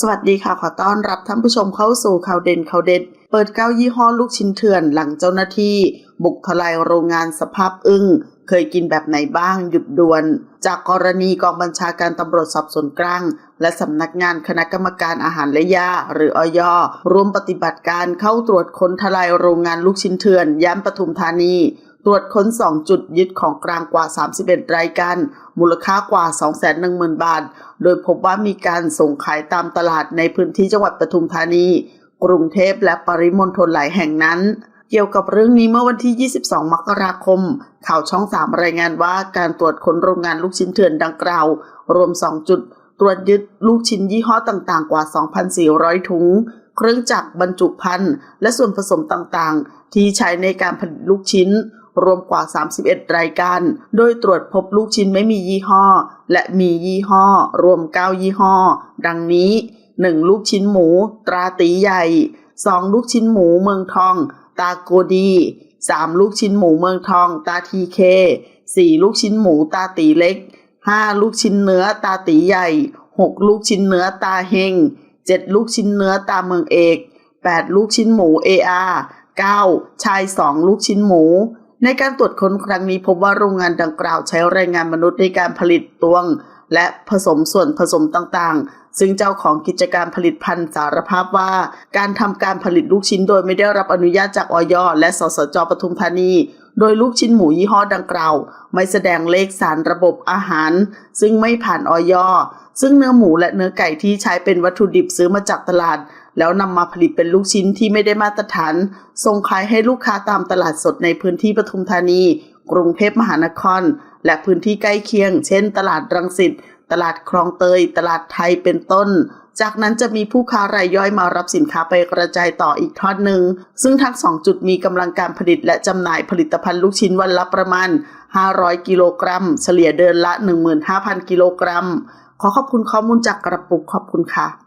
สวัสดีค่ะ ขอต้อนรับท่านผู้ชมเข้าสู่ข่าวเด่นข่าวเด็ด เปิดเก้ายี่ห้อลูกชิ้นเถื่อนหลังเจ้าหน้าที่ บุกทลายโรงงานสภาพอึ้ง เคยกินแบบไหนบ้างหยุดด่วน จากกรณีกองบัญชาการตำรวจสอบสวนกลาง และสำนักงานคณะกรรมการอาหารและยาหรืออยร่วมปฏิบัติการเข้าตรวจค้นทลายโรงงานลูกชิ้นเถื่อนย่านปทุมธานี ตรวจค้น 2 จุดยึดของกลางกว่า 31 รายการ มูลค่ากว่า 210,000 บาท โดยพบว่ามีการส่งขายตามตลาดในพื้นที่จังหวัดปทุมธานี กรุงเทพและปริมณฑลหลายแห่งนั้น เกี่ยวกับเรื่องนี้เมื่อวันที่ 22 มกราคม ข่าวช่อง 3 รายงานว่าการตรวจค้นโรงงานลูกชิ้นเถื่อนดังกล่าว รวม 2 จุด ตรวจยึดลูกชิ้นยี่ห้อต่างๆ กว่า 2,400 ถุงเครื่องจักรบรรจุภัณฑ์และส่วนผสมต่างๆ ที่ใช้ในการผลิตลูกชิ้น รวมกว่า 31 รายการ โดยตรวจพบลูกชิ้นไม่มียี่ห้อ และมียี่ห้อ รวม 9 ยี่ห้อ ดังนี้ 1. ลูกชิ้นหมู ตราตีใหญ่ 2. ลูกชิ้นหมูเมืองทอง ตาโกดี 3. ลูกชิ้นหมูเมืองทองตาทีเค 4. ลูกชิ้นหมูตาตีเล็ก 5. ลูกชิ้นเนื้อตาตีใหญ่ 6. ลูกชิ้นเนื้อตาเฮง 7. ลูกชิ้นเนื้อตาเมืองเอก 8. ลูกชิ้นหมู AR 9. ชาย2ลูกชิ้นหมู ในการตรวจค้นครั้งนี้พบว่าโรงงานดังกล่าวใช้แรงงานมนุษย์ในการผลิตตวง และผสมส่วนผสมต่างๆ ซึ่งเจ้าของกิจการผลิตภัณฑ์สารภาพว่า การทำการผลิตลูกชิ้นโดยไม่ได้รับอนุญาตจากออยและสสจปทุมธานี โดยลูกชิ้นหมูยี่ห้อดังกล่าว ไม่แสดงเลขสารระบบอาหาร ซึ่งไม่ผ่านอยซึ่งเนื้อหมูและเนื้อไก่ที่ใช้เป็นวัตถุดิบซื้อมาจากตลาด แล้วนำมาผลิตเป็นลูกชิ้นที่ไม่ได้มาตรฐาน ส่งขายให้ลูกค้าตามตลาดสดในพื้นที่ปทุมธานี กรุงเทพมหานคร และพื้นที่ใกล้เคียง เช่น ตลาดรังสิต ตลาดคลองเตย ตลาดไทยเป็นต้น จากนั้นจะมีผู้ค้ารายย่อยมารับสินค้าไปกระจายต่ออีกทอดหนึ่ง ซึ่งทั้งสองจุดมีกำลังการผลิตและจำหน่ายผลิตภัณฑ์ลูกชิ้นวันละประมาณ 500 กิโลกรัม เฉลี่ยเดือนละ 15,000 กิโลกรัม ขอขอบคุณข้อมูลจากกระปุกขอบคุณค่ะ